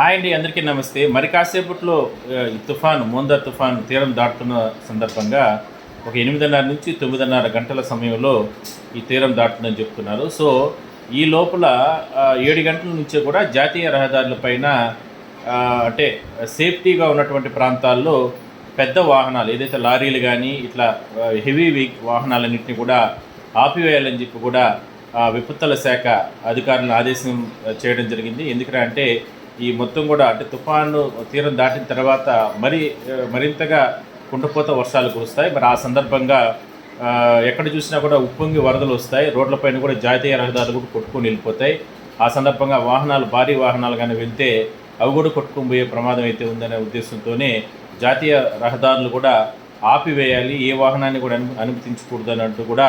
Hi అండి అందరికీ నమస్తే. మరి కాసేపట్లో ఈ తుఫాన్ మోందా తుఫాన్ తీరం దాటుతున్న సందర్భంగా ఒక ఎనిమిదిన్నర నుంచి తొమ్మిదిన్నర గంటల సమయంలో ఈ తీరం దాటుతుందని చెప్తున్నారు. సో ఈ లోపల ఏడు గంటల నుంచే కూడా జాతీయ రహదారులపైన అంటే సేఫ్టీగా ఉన్నటువంటి ప్రాంతాల్లో పెద్ద వాహనాలు ఏదైతే లారీలు కానీ ఇట్లా హెవీ వెహిక్ వాహనాలన్నింటినీ కూడా ఆపివేయాలని చెప్పి కూడా విపత్తుల శాఖ అధికారులను ఆదేశం చేయడం జరిగింది. ఎందుకంటే ఈ మొత్తం కూడా అంటే తుఫాను తీరం దాటిన తర్వాత మరి మరింతగా కుండపోత వర్షాలు కురుస్తాయి. మరి ఆ సందర్భంగా ఎక్కడ చూసినా కూడా ఉప్పొంగి వరదలు వస్తాయి. రోడ్లపైన కూడా జాతీయ రహదారులు కూడా కొట్టుకొని వెళ్ళిపోతాయి. ఆ సందర్భంగా వాహనాలు భారీ వాహనాలు కానీ వెళ్తే అవి కూడా కొట్టుకొని పోయే ప్రమాదం అయితే ఉందనే ఉద్దేశంతోనే జాతీయ రహదారులు కూడా ఆపివేయాలి. ఏ వాహనాన్ని కూడా అను అనుమతించకూడదు అన్నట్టు కూడా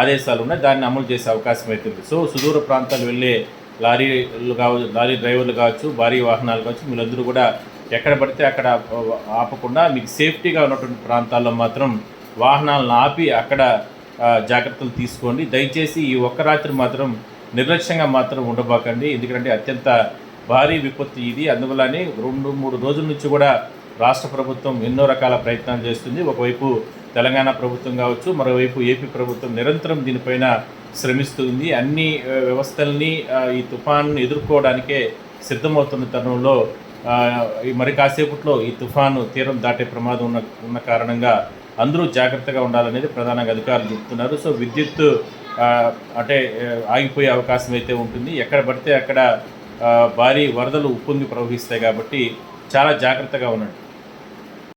ఆదేశాలు ఉన్నాయి. దాన్ని అమలు చేసే అవకాశం అవుతుంది సో సుదూర ప్రాంతాలు వెళ్ళే లారీలు కావచ్చు లారీ డ్రైవర్లు కావచ్చు భారీ వాహనాలు కావచ్చు వీళ్ళందరూ కూడా ఎక్కడ పడితే అక్కడ ఆపకుండా మీకు సేఫ్టీగా ఉన్నటువంటి ప్రాంతాల్లో మాత్రం వాహనాలను ఆపి అక్కడ జాగ్రత్తలు తీసుకోండి. దయచేసి ఈ ఒక్క రాత్రి మాత్రం నిర్లక్ష్యంగా మాత్రం ఉండబాకండి. ఎందుకంటే అత్యంత భారీ విపత్తు ఇది. అందువల్లనే రెండు మూడు రోజుల నుంచి కూడా రాష్ట్ర ప్రభుత్వం ఎన్నో రకాల ప్రయత్నాలు చేస్తుంది. ఒకవైపు తెలంగాణ ప్రభుత్వం కావచ్చు మరోవైపు ఏపీ ప్రభుత్వం నిరంతరం దీనిపైన శ్రమిస్తుంది అన్ని వ్యవస్థల్ని ఈ తుఫాను ఎదుర్కోవడానికే సిద్ధమవుతున్న తరుణంలో మరి కాసేపట్లో ఈ తుఫాను తీరం దాటే ప్రమాదం ఉన్న ఉన్న కారణంగా అందరూ జాగ్రత్తగా ఉండాలనేది ప్రధానంగా అధికారులు చెప్తున్నారు. సో విద్యుత్ అంటే ఆగిపోయే అవకాశం అయితే ఉంటుంది. ఎక్కడ పడితే అక్కడ భారీ వరదలు ఉప్పొంగి ప్రవహిస్తాయి కాబట్టి చాలా జాగ్రత్తగా ఉండండి.